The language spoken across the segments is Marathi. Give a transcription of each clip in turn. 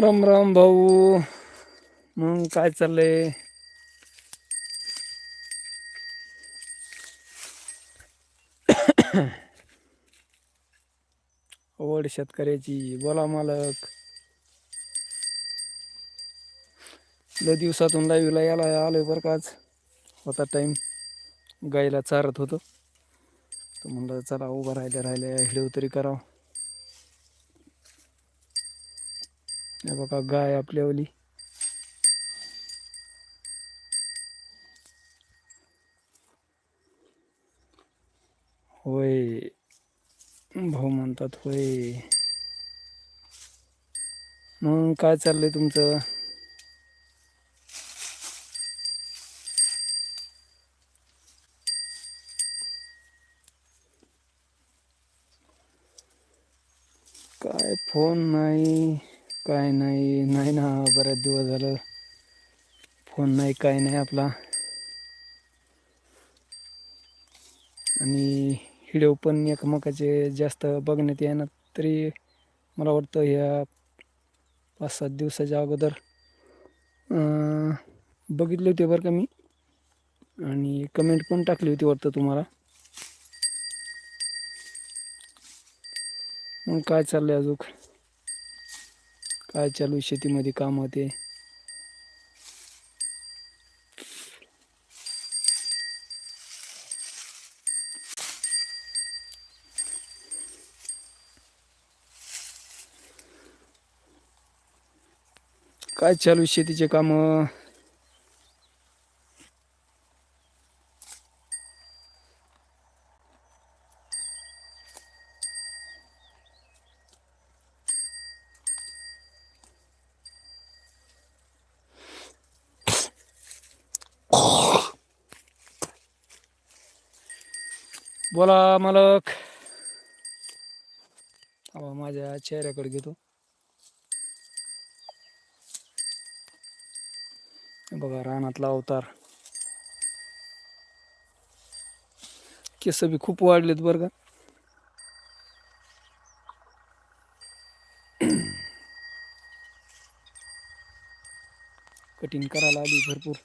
राम राम भाऊ. मग काय चाललंय? ओड शेतकऱ्याची बोला मालक. लय दिवसातून लाईव्हला याला आलोय बरं काच होता टाईम गाईला चारत होतो. तर म्हणलं चला उभं राहिल्या राहिल्या हिडव तरी करावं. बघा गाय आपल्यावली होय. भाऊ म्हणतात होय. मग काय चाललंय तुमचं? काय फोन नाही. काय नाही नाही ना बऱ्याच दिवस झालं. फोन नाही काय नाही आपला. आणि व्हिडिओ पण एकमेकाचे जास्त बघण्यात येणार तरी मला वाटतं ह्या पाच सात दिवसाच्या अगोदर बघितले होते बरं का मी. आणि कमेंट पण टाकली होती वाटतं तुम्हाला. मग काय चाललं अजून? काय चालू शेतीमध्ये काम होते काय चालू शेतीचे काम? बोला मालक. माझ्या चेहऱ्याकडे घेतो. बघा, रानातला अवतार. केस बी खूप वाढलेत बरं का. कटिंग करायला आली भरपूर.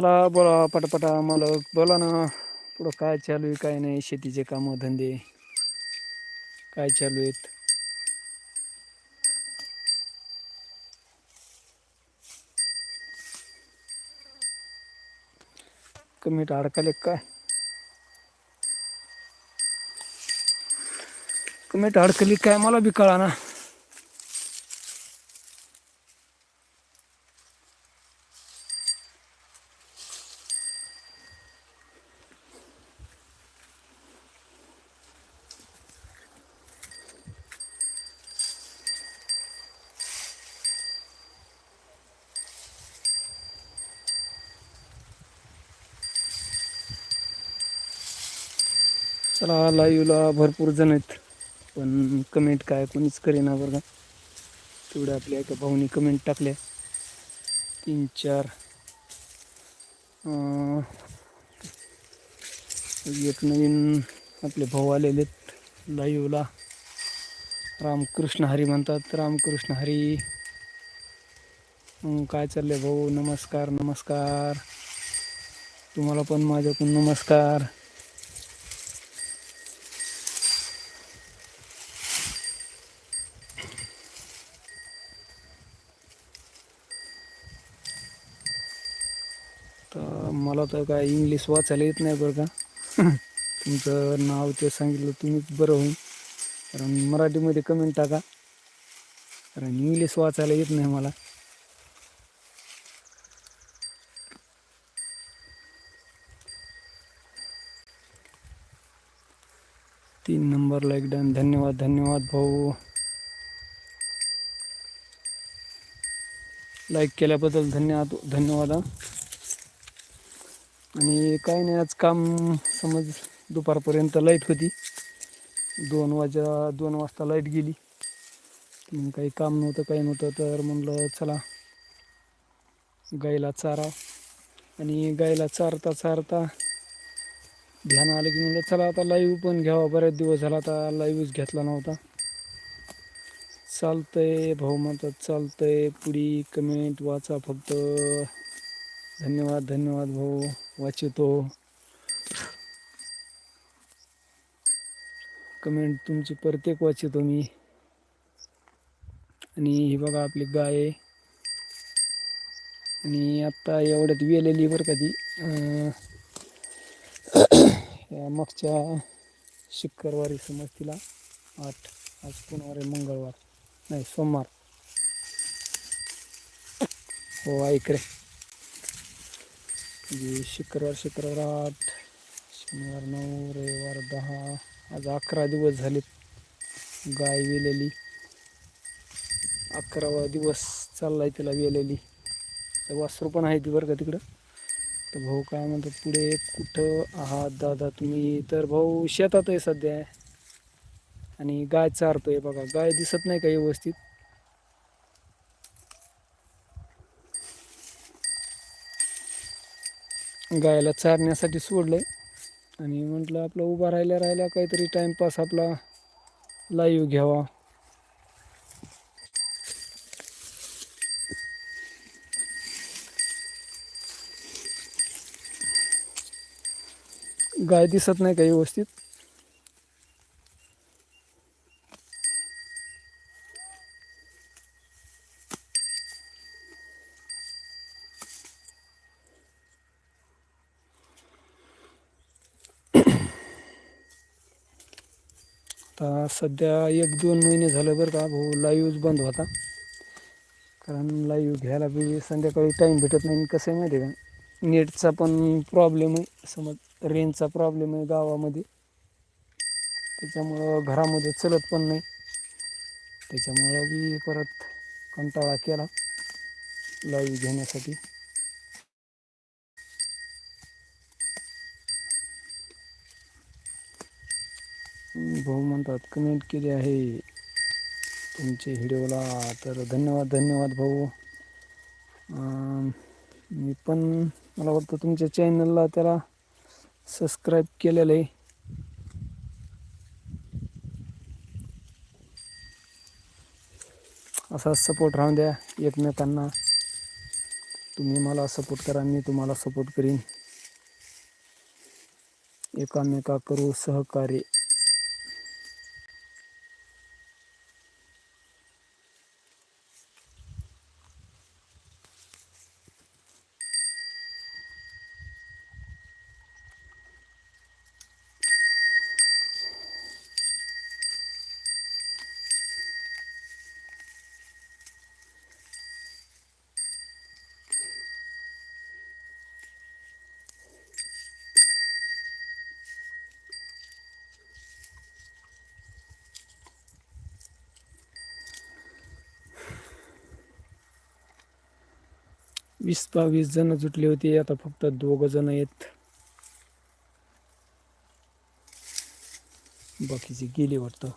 चला बोला पटापटा मालक बोला ना पुढं काय चालू आहे काय नाही शेतीचे कामं धंदे. काय चालू आहेत? कमीट अडकाले काय कमीट अडकली काय? मला बी कळा ना चला लाईव्हला भरपूर जण आहेत. पण कमेंट काय कोणीच करेना बरं का. तेवढ्या आपल्या एका भाऊनी कमेंट टाकल्या. तीन चार. एक नवीन आपले भाऊ आलेले आहेत. लाईव्हला. रामकृष्ण हरी म्हणतात. रामकृष्ण हरी. काय चाललंय भाऊ? नमस्कार नमस्कार. तुम्हाला पण माझ्याकडून नमस्कार तर मला तर काय इंग्लिश वाचायला येत नाही बरं का. तुमचं नाव ते सांगितलं तुम्हीच बरं होईल कारण मराठीमध्ये कमेंट टाका. कारण इंग्लिश वाचायला येत नाही मला. तीन नंबर लाईक डन. धन्यवाद धन्यवाद भाऊ. लाईक केल्याबद्दल धन्यवाद धन्यवाद. आणि काही नाही आज काम समज दुपारपर्यंत लाइट होती. दोन वाजा दोन वाजता लाइट गेली. मग काही काम नव्हतं काही नव्हतं. तर म्हणलं चला गाईला चारा. आणि गाईला चारता चारता ध्यान आलं की म्हणलं चला आता लाईव्ह पण घ्यावा. बरेच दिवस झाला आता लाईव्हच घेतला नव्हता. चालतंय भाऊ म्हणतात चालतंय. पुढी कमेंट वाचा फक्त. धन्यवाद धन्यवाद भाऊ. वाचितो. कमेंट तुमची प्रत्येक वाचितो मी. आणि ही बघा आपली गाय आहे. आणि आत्ता एवढ्यात वेलेली बरं का ती. मागच्या शुक्रवारी समज तिला आठ आज पुनवार आहे मंगळवार. नाही सोमवार. हो ऐक रे. म्हणजे शुक्रवार शुक्रवार आठ शनिवार नऊ रविवार दहा आज अकरा दिवस झालेत गाय वेलेली. अकरावा दिवस चालला आहे तिला वेलेली. तर वासरू पण आहे ती बरं का तिकडं. तर भाऊ काय म्हणतात पुढे कुठं आहात दादा तुम्ही? तर भाऊ शेतात आहे सध्या. आणि गाय चारतोय बघा. गाय दिसत नाही का व्यवस्थित? गायला चारण्यासाठी सोडलं आहे आणि म्हटलं आपलं उभा राहिल्या राहिल्या काहीतरी टाइमपास आपला लाईव्ह घ्यावा. गाय दिसत नाही का व्यवस्थित? आता सध्या एक दोन महिने झालं बरं का भाऊ लाईव्हच बंद होता. कारण लाईव्ह घ्यायला बी संध्याकाळी टाईम भेटत नाही. कसं आहे माहिती आहे का नेटचा पण प्रॉब्लेम आहे. समज रेंजचा प्रॉब्लेम आहे गावामध्ये. त्याच्यामुळं घरामध्ये चलत पण नाही. त्याच्यामुळं बी परत कंटाळा केला लाईव्ह घेण्यासाठी. भाऊ म्हणतात कमेंट केली आहे तुमच्या व्हिडिओला. तर धन्यवाद धन्यवाद भाऊ. मी पण मला वाटतं तुमच्या चॅनलला त्याला सबस्क्राईब केलेलं आहे. असा सपोर्ट राहून द्या एकमेकांना. तुम्ही मला सपोर्ट करा मी तुम्हाला सपोर्ट करीन. एकामेका करू सहकार्य. वीस बावीस जण जुटले होते आता फक्त दोघ जण आहेत. बाकीचे गेले वाटतं.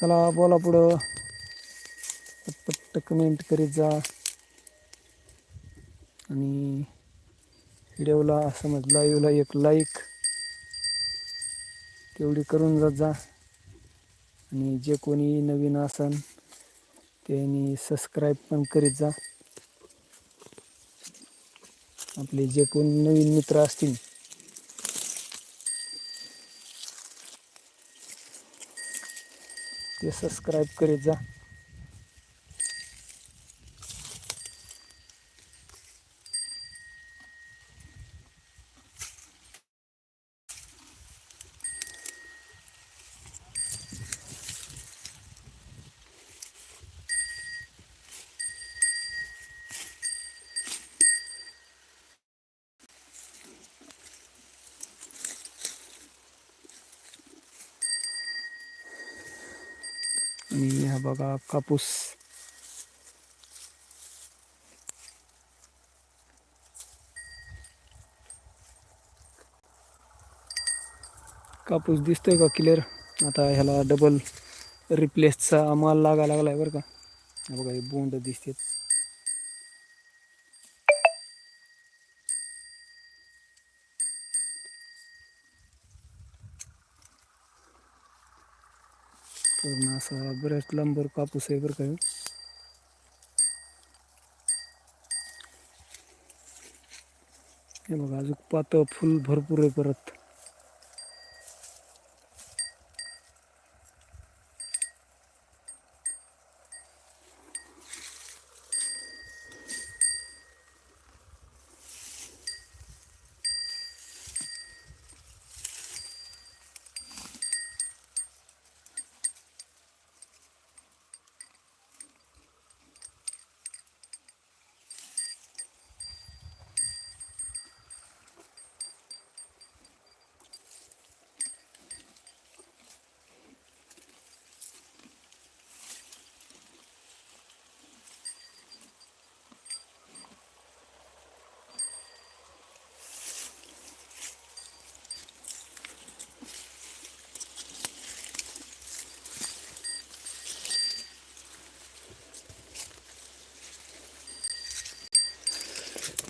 चला बोला पुढं. पटपट कमेंट करीत जा. आणि व्हिडिओला समज लाईव्हला एक लाईक तेवढी करून जात जा. आणि जे कोणी नवीन असन त्यांनी सबस्क्राईब पण करीत जा. आपले जे कोणी नवीन मित्र असतील ते सबस्क्राईब करीत जा. हा बघा कापूस. कापूस दिसतोय का क्लिअर आता ह्याला डबल रिप्लेसचा माल लागायला लागलाय बरं का. बघा हे बोंड दिसते पूर्ण असा बऱ्याच लांबर कापूस आहे बरं काय हे बघा अजून पातळ फुल भरपूर आहे परत.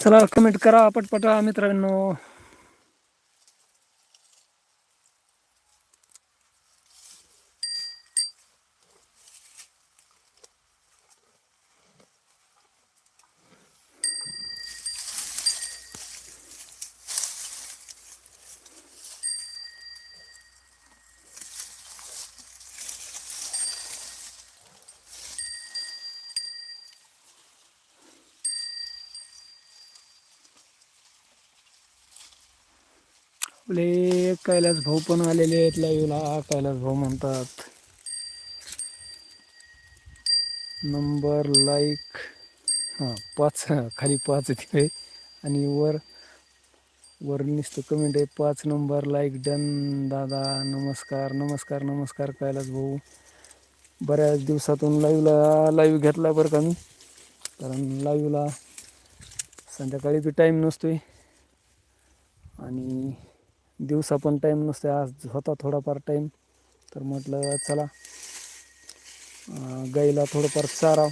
चला कमेंट करा पटपटा मित्रांनो आपले कैलास भाऊ पण आलेले आहेत लाईव्हला कैलास भाऊ म्हणतात. नंबर लाईक हां पाच खाली पाच तिथे आणि वर वर नुसतं कमेंट आहे. पाच नंबर लाईक डन दादा नमस्कार नमस्कार नमस्कार कैलास भाऊ. बऱ्याच दिवसातून लाईव्हला लाईव्ह घेतला बरं का मी. कारण लाईव्हला संध्याकाळी बी टाईम नसतोय. आणि दिवसा पण टाईम नसते आज होता थोडाफार टाईम तर म्हटलं चला गाईला थोडंफार चाराव.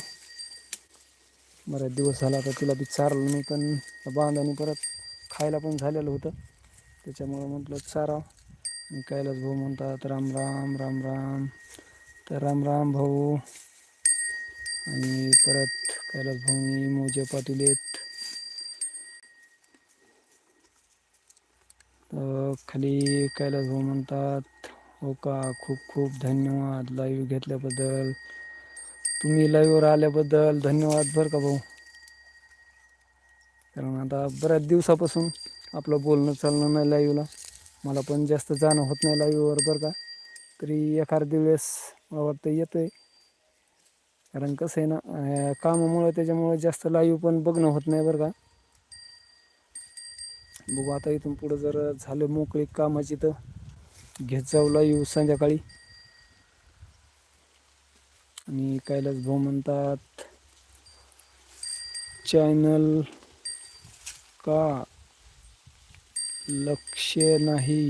बऱ्याच दिवस झाला तर तिला बी चारलं नाही पण बांधाने परत खायला पण झालेलं होतं. त्याच्यामुळं म्हटलं चाराव. मी कैलास भाऊ म्हणतात राम राम राम राम. तर राम राम भाऊ. आणि परत कैलास भाऊनी मोजे पाटील आहेत खाली कैलास भाऊ म्हणतात हो का? खूप खूप धन्यवाद लाईव्ह घेतल्याबद्दल. तुम्ही लाईव्हवर आल्याबद्दल धन्यवाद बरं का भाऊ? कारण आता बऱ्याच दिवसापासून आपलं बोलणं चालणं नाही लाईव्हला मला पण जास्त जाणं होत नाही लाईव्हवर बरं का. तरी एखाद्या वेळेस मला वाटतं येतं आहे कारण कसं आहे ना कामामुळं त्याच्यामुळं जास्त लाईव्ह पण बघणं होत नाही बरं का. बघू आता इथून पुढं जर झालं मोकळी कामाची तर घेत जाऊला येऊ संध्याकाळी. आणि कैलास भाऊ म्हणतात चॅनल का लक्ष नाही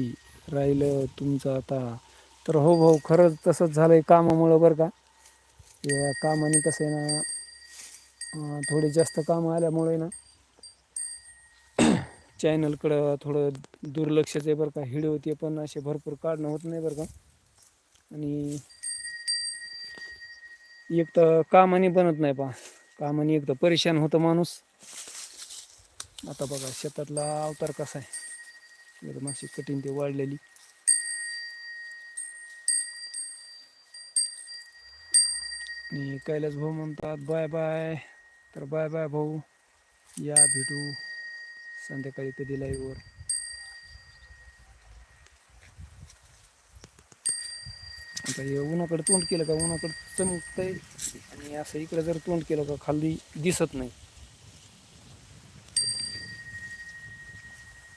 राहिलं तुमचं आता? तर हो भाऊ खरंच तसंच झालंय कामामुळं बरं का. या कामाने कसं आहे ना थोडे जास्त कामं आल्यामुळे ना चॅनलकडं थोडं दुर्लक्षच आहे बरं का. व्हिडिओ होते पण असे भरपूर काढणं होत नाही बरं का. आणि एक तर कामाने बनत नाही पा कामाने एक तर परेशान होतं माणूस. आता बघा शेतातला अवतार कसा आहे. एकदम अशी कठीण ते वाढलेली. आणि कैलास भाऊ म्हणतात बाय बाय. तर बाय बाय भाऊ या भेटू. संध्याकाळी कधी लाईव्हवर आता हे उन्हाकडे तोंड केलं का? उन्हाकडे चमकतंय आणि असं इकडे जर तोंड केलं का खाली दिसत नाही.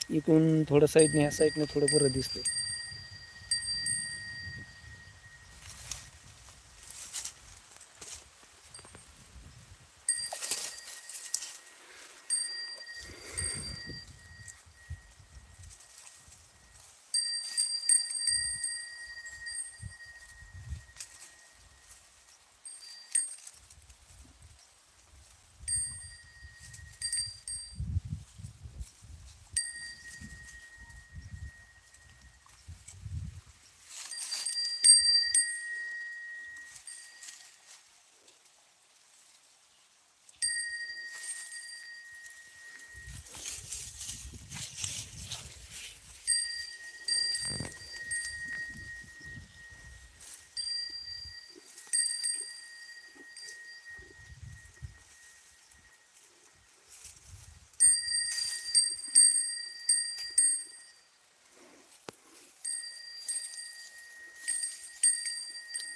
इकडून थोडं साईडने ह्या साईडने थोडं बरं दिसतंय.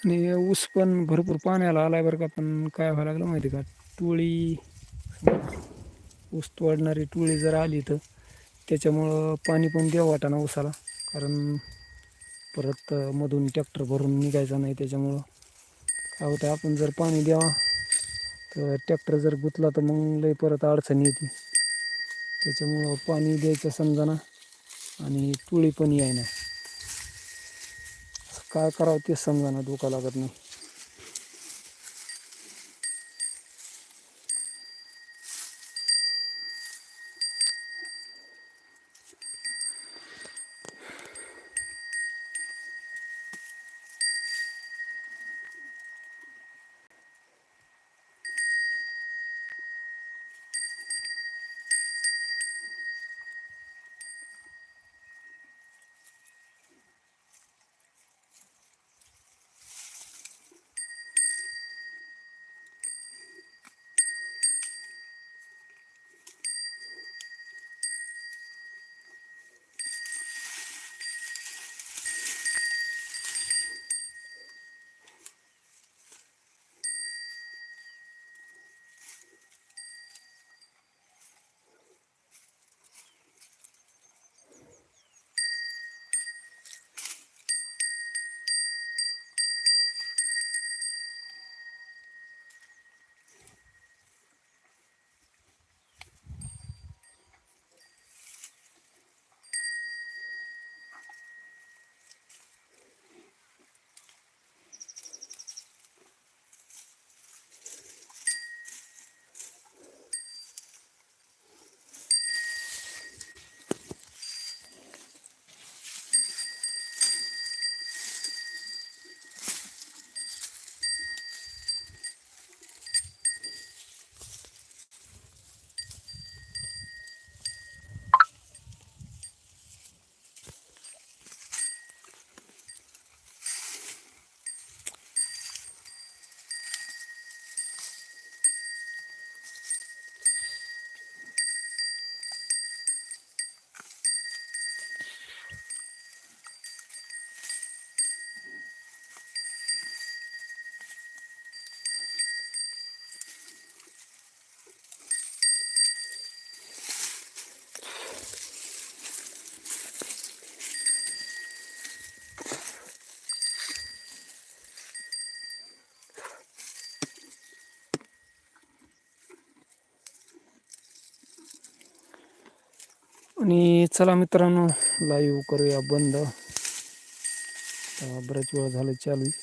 आणि ऊस पण भरपूर पाण्याला आलाय बरं का पण काय व्हायला लागलं माहिती का? टोळी ऊस तोडणारी टोळी जर आली तर त्याच्यामुळं पाणी पण द्यावं वाटाणा ऊसाला. कारण परत मधून ट्रॅक्टर भरून निघायचा नाही त्याच्यामुळं काय होतं आपण जर पाणी द्यावा तर ट्रॅक्टर जर गुतला तर मग लई परत अडचण येते. त्याच्यामुळं पाणी द्यायचं समजाना आणि टोळी पण याय नाही काय करावं तेच समजाना धोका लागत नाही. आणि चला मित्रांनो लाईव्ह करूया बंद. बराच वेळ झालं चालू. आहे